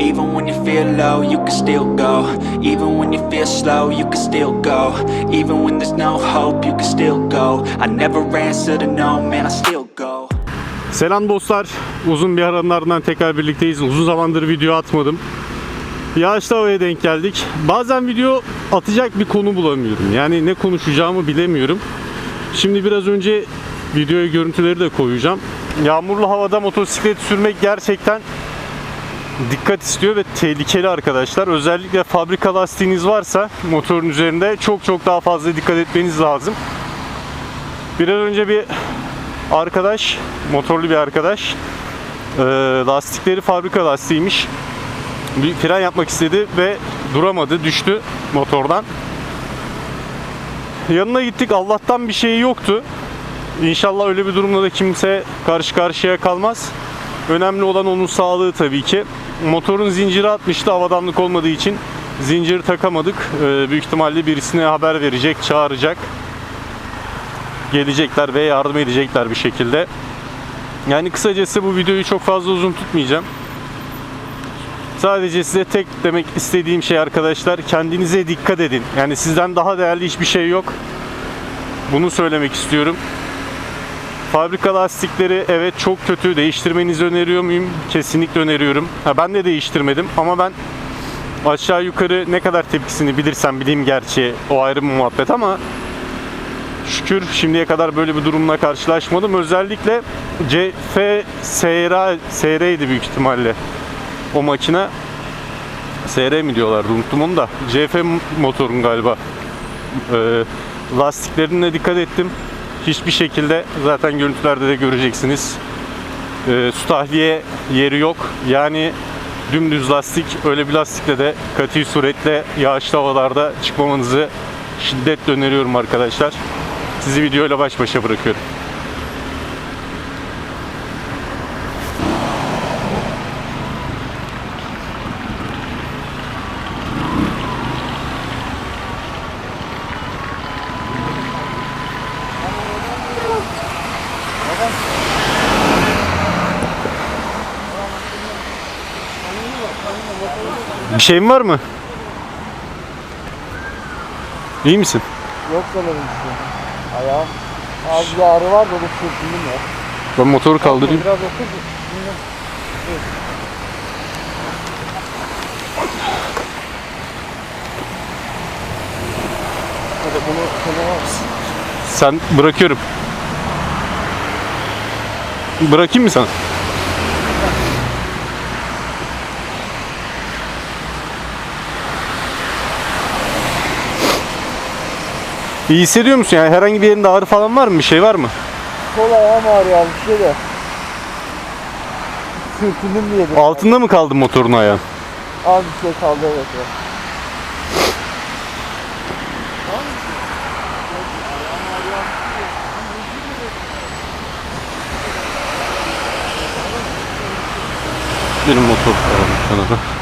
Even when you feel low, you can still go. Even when you feel slow, you can still go. Even when there's no hope, you can still go. I never answer to no, man, I still go. Selam dostlar. Uzun bir aranın ardından tekrar birlikteyiz. Uzun zamandır video atmadım. Yağışlı havaya denk geldik. Bazen video atacak bir konu bulamıyorum. Yani ne konuşacağımı bilemiyorum. Şimdi biraz önce videoya görüntüleri de koyacağım. Yağmurlu havada motosiklet sürmek gerçekten dikkat istiyor ve tehlikeli arkadaşlar. Özellikle fabrika lastiğiniz varsa motorun üzerinde çok çok daha fazla dikkat etmeniz lazım. Biraz önce bir arkadaş, motorlu bir arkadaş e, lastikleri fabrika lastiğiymiş. Bir fren yapmak istedi ve duramadı, düştü motordan. Yanına gittik. Allah'tan bir şey yoktu. İnşallah öyle bir durumda da kimse karşı karşıya kalmaz. Önemli olan onun sağlığı tabii ki. Motorun zinciri atmıştı havadanlık olmadığı için zinciri takamadık. Ee, büyük ihtimalle birisine haber verecek, çağıracak. Gelecekler ve yardım edecekler bir şekilde. Yani kısacası bu videoyu çok fazla uzun tutmayacağım. Sadece size tek demek istediğim şey arkadaşlar kendinize dikkat edin. Yani sizden daha değerli hiçbir şey yok. Bunu söylemek istiyorum. Fabrika lastikleri evet çok kötü. Değiştirmenizi öneriyor muyum? Kesinlikle öneriyorum. Ha, ben de değiştirmedim ama ben aşağı yukarı ne kadar tepkisini bilirsem bileyim gerçi o ayrı bir muhabbet ama şükür şimdiye kadar böyle bir durumla karşılaşmadım. Özellikle CF SR, SR'ydi büyük ihtimalle o makine. SR mi diyorlardı unuttum onu da. CF motorun galiba. Ee, lastiklerine dikkat ettim. Hiçbir şekilde zaten görüntülerde de göreceksiniz. Ee, su tahliye yeri yok. Yani dümdüz lastik öyle bir lastikle de katı suretle yağışlı havalarda çıkmamanızı şiddetle öneriyorum arkadaşlar. Sizi videoyla baş başa bırakıyorum. Bir şeyin var mı? İyi misin? Yok sanırım işte. Ayağım. Az bir ağrı var da onu sürtündüm ya. Ben motoru kaldırayım. Biraz otur. Bunu kenara al. Sen bırakıyorum. Bırakayım mı sana? İyi hissediyor musun yani herhangi bir yerinde ağrı falan var mı bir şey var mı? Sol ayağım ağrıyor abi bir şey de. Sürtündüm diye. Altında mı kaldı motorun ayağın? Az bir şey kaldı evet. ya. Benim motor kaldı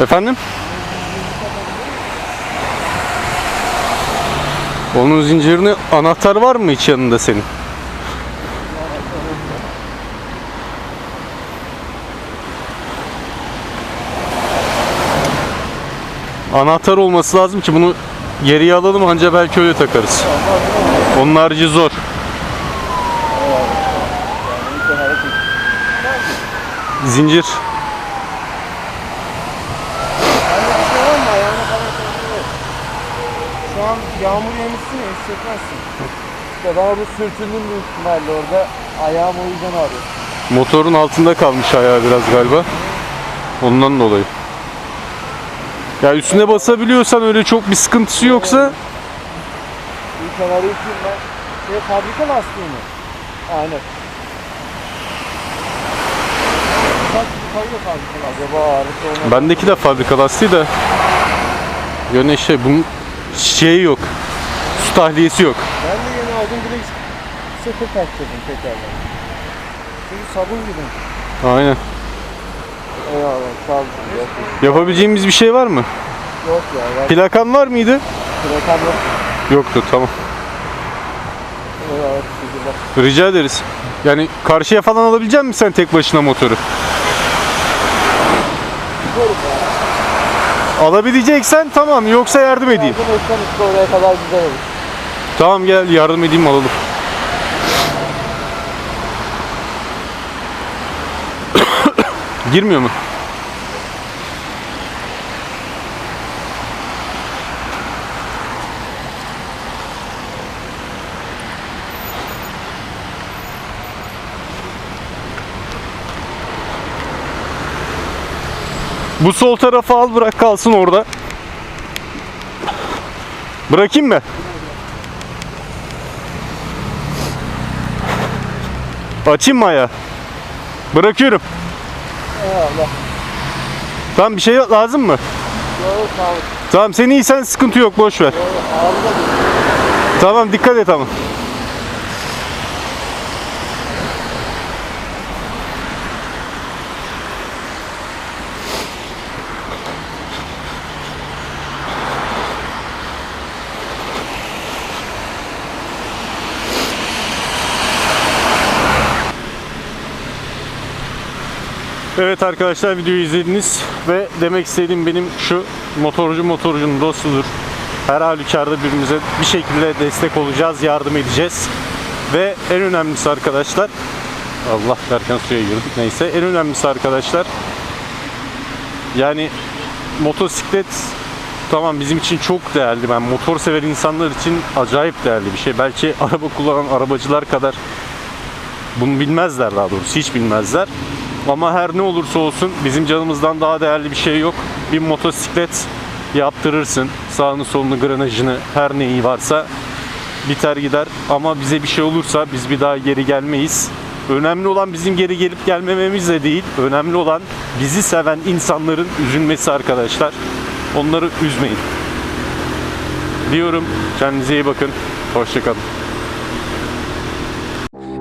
Efendim? Onun zincirini anahtar var mı hiç yanında senin? Anahtar olması lazım ki bunu geriye alalım anca belki öyle takarız. Onun harici zor. Zincir. Bende bir şey var mı? Ayağına falan takılıyor. Şu an yağmur yemişsin ya hissetmezsin. İşte ben orada sürtündüm büyük ihtimalle orada. Ayağım o yüzden ağrıyor. Motorun altında kalmış ayağı biraz galiba. Ondan dolayı. Ya üstüne basabiliyorsan öyle çok bir sıkıntısı yoksa Bir kenarı iteyim ben. Şey fabrika lastiği mi? Aynen. Bak kayıyor fabrika lastiği. Acaba ağrısı olmaz. bendeki de fabrika lastiği de yine şey bunun şeyi yok. Su tahliyesi yok. Ben de yeni aldım direkt sıfır taktırdım tekrardan. Çünkü sabun gibi. Aynen. Eyvallah sağ olun. Yapabileceğimiz bir şey var mı? Yok ya. Ben Plakan var mıydı? bırakam yok. Yoktu tamam. Evet, güzel. Rica ederiz. Yani karşıya falan alabilecek misin sen tek başına motoru? Alabileceksen tamam yoksa yardım edeyim. Yardım etsen işte oraya kadar güzel olur. Tamam gel yardım edeyim alalım. Girmiyor mu? Bu sol tarafı al bırak kalsın orada. Bırakayım mı? Açayım mı ayağı? Bırakıyorum. Eyvallah. Tamam bir şey lazım mı? Yok sağ ol. Tamam sen iyisen sıkıntı yok boş ver. Bir. Tamam dikkat et ama. Evet arkadaşlar videoyu izlediniz ve demek istediğim benim şu motorcu motorcunun dostudur. Her halükarda birbirimize bir şekilde destek olacağız, yardım edeceğiz. Ve en önemlisi arkadaşlar Allah derken suya girdik neyse en önemlisi arkadaşlar yani motosiklet tamam bizim için çok değerli. Ben motor sever insanlar için acayip değerli bir şey. Belki araba kullanan arabacılar kadar bunu bilmezler daha doğrusu hiç bilmezler. Ama her ne olursa olsun bizim canımızdan daha değerli bir şey yok. Bir motosiklet yaptırırsın. Sağını solunu granajını her neyi varsa biter gider. Ama bize bir şey olursa biz bir daha geri gelmeyiz. Önemli olan bizim geri gelip gelmememiz de değil. Önemli olan bizi seven insanların üzülmesi arkadaşlar. Onları üzmeyin. Diyorum. Kendinize iyi bakın. Hoşçakalın.